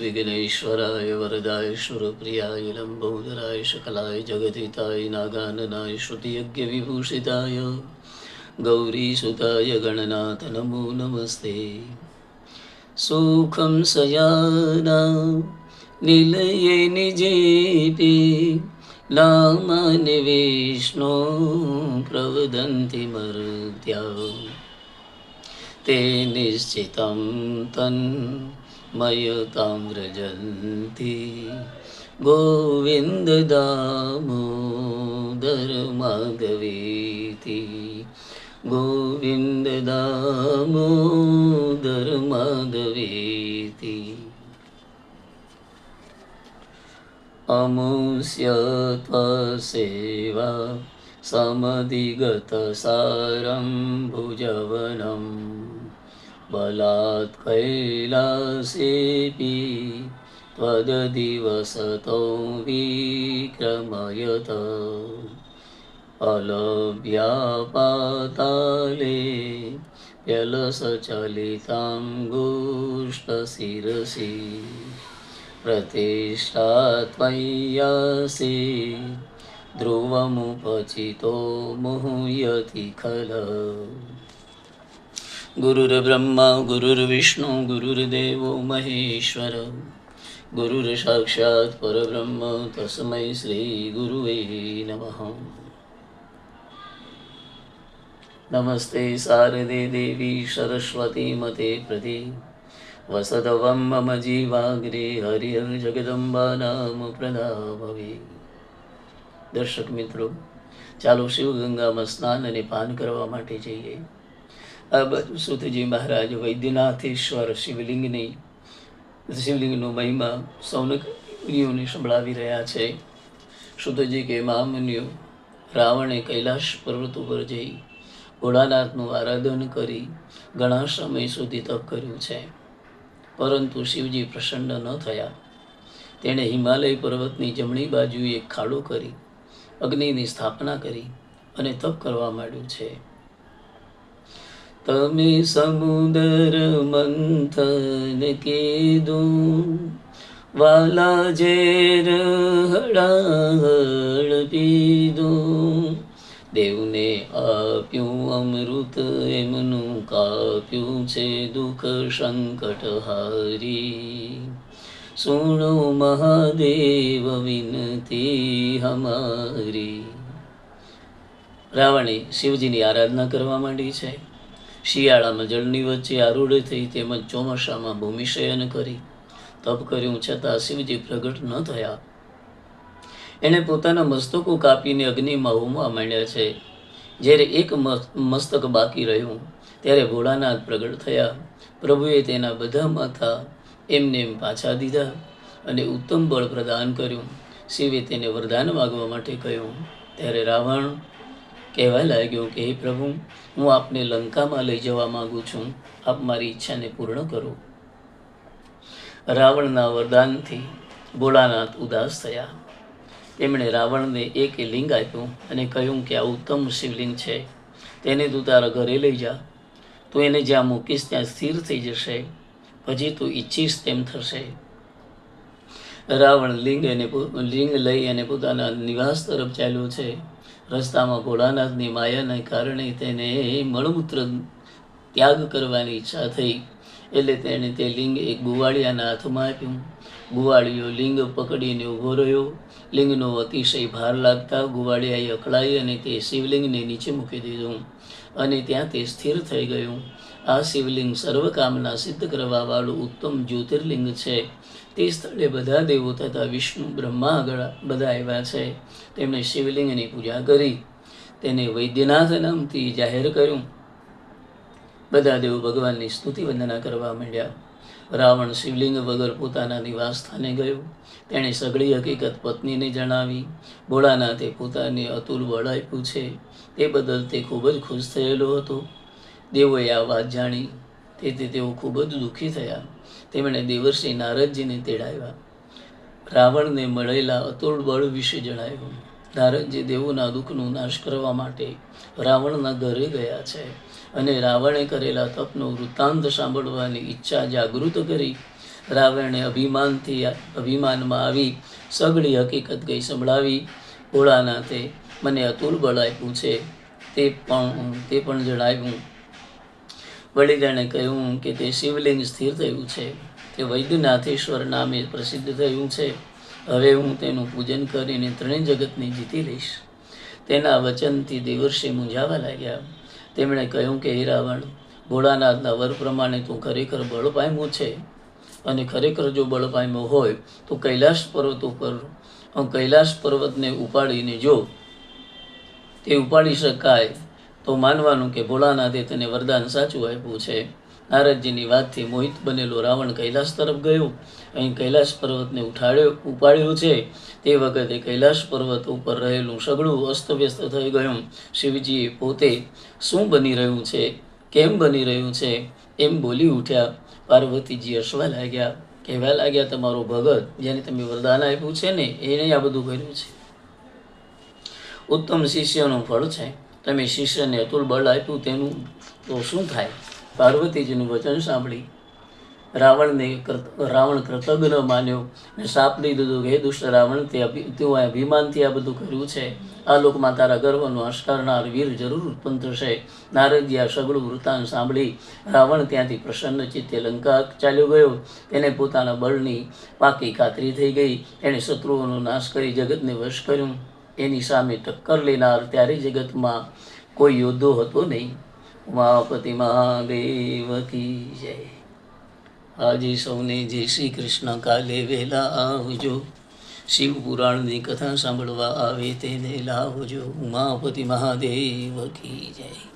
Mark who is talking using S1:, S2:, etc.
S1: विघ्नेश्वराय वरदाय सुरप्रियाय लम्बोदराय शकलाय जगदिताय नागाननाय श्रुतियज्ञविभूषिताय गौरीसुताय गणनाथ नमो नमस्ते सुखं सयाना निलये निजेपि नामानि विष्णो प्रवदन्ति मर्त्या ते निश्चितं मयुतां व्रजन्ति गोविन्द दामोदर माधवी गोविन्द दामो दर् समधिगतसारं भुजवनम् बलात् कैलासेऽपि त्वददिवसतो विक्रमयत। अलभ्यापाताले व्यलसचलितां गुष्टशिरसि प्रतिष्ठा त्वय्यासि ध्रुवमुपचितो मुह्यति खल गुरुर्ब्रह्मा गुरुर्विष्णु गुरुर्देवो महेश्वर गुरुर्साक्षात् परब्रह्म तस्मै श्रीगुरुवे नमः नमस्ते शारदे देवी सरस्वती मते प्रति वसदवं मम जीवाग्रे હરિહર નામ પ્રદાભવે દર્શક મિત્રો ચાલો શિવગંગામાં સ્નાન અને પાન કરવા માટે જઈએ આ બાજુ સુતજી મહારાજ, વૈદ્યનાથેશ્વર શિવલિંગની, શિવલિંગનો મહિમા સૌનક મુનિઓને સંભળાવી રહ્યા છે. સુતજી કે, મહામુનિઓ, રાવણે કૈલાશ પર્વત ઉપર જઈ ભોળાનાથનું આરાધન કરી ઘણા સમય સુધી તપ કર્યું છે. પરંતુ શિવજી પ્રસન્ન ન થયા. તેણે હિમાલય પર્વતની જમણી બાજુએ ખાડો કરી અગ્નિની સ્થાપના કરી અને તપ કરવા માંડ્યું છે. તમે સમુદર મંથન કીધું વાલા ઝેર હળાહળ પીધું દેવને આપ્યું અમૃત એમનું કાપ્યું છે દુઃખ સંકટ હારી સુણો મહાદેવ વિનતી હમારી રાવણે શિવજીની આરાધના કરવા માંડી છે। શિયાળામાં જળની વચ્ચે આરૂઢ થઈ તેમજ ચોમાસામાં ભૂમિશયન કરી તપ કર્યું છતાં શિવજી પ્રગટ ન થયા. એણે પોતાના મસ્તકો કાપીને અગ્નિમાં હોમવા માંડ્યા છે. જ્યારે એક મસ્તક બાકી રહ્યું, ત્યારે ભોળાનાથ પ્રગટ થયા. પ્રભુએ તેના બધા માથા એમને એમ પાછા દીધા અને ઉત્તમ બળ પ્રદાન કર્યું. શિવે તેને વરદાન માગવા માટે કહ્યું, ત્યારે રાવણ કહેવા લાગ્યો કે, હે પ્રભુ, હું આપને લંકામાં લઈ જવા માંગુ છું. આપ મારી ઈચ્છાને પૂર્ણ કરો. રાવણના વરદાનથી ભોળાનાથ ઉદાસ થયા. તેમણે રાવણને એક લિંગ આપ્યું અને કહ્યું કે, આ ઉત્તમ શિવલિંગ છે. તેને તું તારા ઘરે લઈ જા. તું એને જ્યાં મૂકીશ ત્યાં સ્થિર થઈ જશે. પછી તું ઈચ્છીશ તેમ થશે. રાવણ લિંગ એને લિંગ લઈ અને પોતાના નિવાસ તરફ ચાલ્યો છે. રસ્તામાં ભોળાનાથની માયાને કારણે તેને મળમૂત્ર ત્યાગ કરવાની ઈચ્છા થઈ. એટલે તેણે તે લિંગ એક ગુવાળિયાના હાથમાં આપ્યું. ગુવાળિયો લિંગ પકડીને ઊભો રહ્યો. લિંગનો અતિશય ભાર લાગતા ગુવાળિયાએ અકળાઈ અને તે શિવલિંગને નીચે મૂકી દીધું અને ત્યાં તે સ્થિર થઈ ગયું. આ શિવલિંગ સર્વકામના સિદ્ધ કરવાવાળું ઉત્તમ જ્યોતિર્લિંગ છે. તે સ્થળે બધા દેવો તથા વિષ્ણુ, બ્રહ્મા આગળ બધા આવ્યા છે. તેમણે શિવલિંગની પૂજા કરી. તેને વૈદ્યનાથ નામથી જાહેર કર્યું. બધા દેવો ભગવાનની સ્તુતિ વંદના કરવા માંડ્યા. રાવણ શિવલિંગ વગર પોતાના નિવાસ સ્થાને ગયો. તેણે સઘળી હકીકત પત્નીને જણાવી. ભોળાનાથે પોતાને અતુલ બળ આપ્યું છે. તે બદલ તે ખૂબ જ ખુશ થયેલો હતો. દેવોએ આ વાત જાણી. તેથી તેઓ ખૂબ જ દુઃખી થયા. તેમણે દેવર્ષિ નારદજીને તેડાવ્યા. રાવણને મળેલા અતુલ બળ વિશે જણાવ્યું, નારદજી, દેવોના દુઃખનો નાશ કરવા માટે રાવણના ઘરે ગયા છે અને રાવણે કરેલા તપનો વૃત્તાંત સાંભળવાની ઈચ્છા જાગૃત કરી. રાવણે અભિમાનથી અભિમાનમાં આવી સગળી હકીકત ગઈ સંભળાવી. ભોળાનાથે મને અતુલ બળ આપ્યું છે, તે પણ તે પણ જણાવ્યું. વળી તેણે કહ્યું કે તે શિવલિંગ સ્થિર થયું છે, તે વૈદ્યનાથેશ્વર નામે પ્રસિદ્ધ થયું છે. હવે હું તેનું પૂજન કરીને ત્રણેય જગતને જીતી લઈશ. તેના વચનથી દેવર્ષિ મૂંઝાવા લાગ્યા. તેમણે કહ્યું કે, હે રાવણ, ભોળાનાથના વર પ્રમાણે તું ખરેખર બળ પામ્યો છે. અને ખરેખર જો બળ પામ્યો હોય, તો કૈલાશ પર્વત ઉપર કૈલાસ પર્વતને ઉપાડીને જો તે ઉપાડી શકાય તો માનવાનું કે ભોળાનાથે તેને વરદાન સાચું આપ્યું છે. નારદજીની વાતથી મોહિત બનેલો રાવણ કૈલાસ તરફ ગયો. અહીં કૈલાસ પર્વતને ઉઠાડ્યો, ઉપાડ્યો છે. તે વખતે કૈલાસ પર્વત ઉપર રહેલું સગળું અસ્તવ્યસ્ત થઈ ગયું. શિવજીએ પોતે, શું બની રહ્યું છે? કેમ બની રહ્યું છે? એમ બોલી ઉઠ્યા. પાર્વતીજી હસવા લાગ્યા. કહેવા લાગ્યા, તમારો ભગત, જેને તમે વરદાન આપ્યું છે ને, એને આ બધું કર્યું છે. ઉત્તમ શિષ્યનું ફળ છે. તમે શિષ્યને અતુલ બળ આપ્યું તેનું તો શું થાય? પાર્વતીજીનું વચન સાંભળી રાવણને રાવણ કૃતજ્ઞ માન્યો ને શાપ દઈ દીધો કે, હે દુષ્ટ રાવણ, તે અભિ- તું આ અભિમાનથી આ બધું કર્યું છે. આ લોકમાં તારા ગર્વનો કરનાર વીર જરૂર ઉત્પન્ન થશે. નારદજી આ સગળું વૃત્તાંત સાંભળી રાવણ ત્યાંથી પ્રસન્ન ચિત્તે લંકા ચાલ્યો ગયો. તેને પોતાના બળની પાકી ખાતરી થઈ ગઈ. એણે શત્રુઓનો નાશ કરી જગતને વશ કર્યું. એની સામે ટક્કર લેનાર ત્યારે જગતમાં કોઈ યોદ્ધો હતો નહીં. ઉમાપતિ મહાદેવ કી જય. આજે સૌને જય શ્રી કૃષ્ણ. કાલે વહેલા આવજો. શિવ પુરાણની કથા સાંભળવા આવે તેને લાવજો. ઉમાપતિ મહાદેવ કી જય.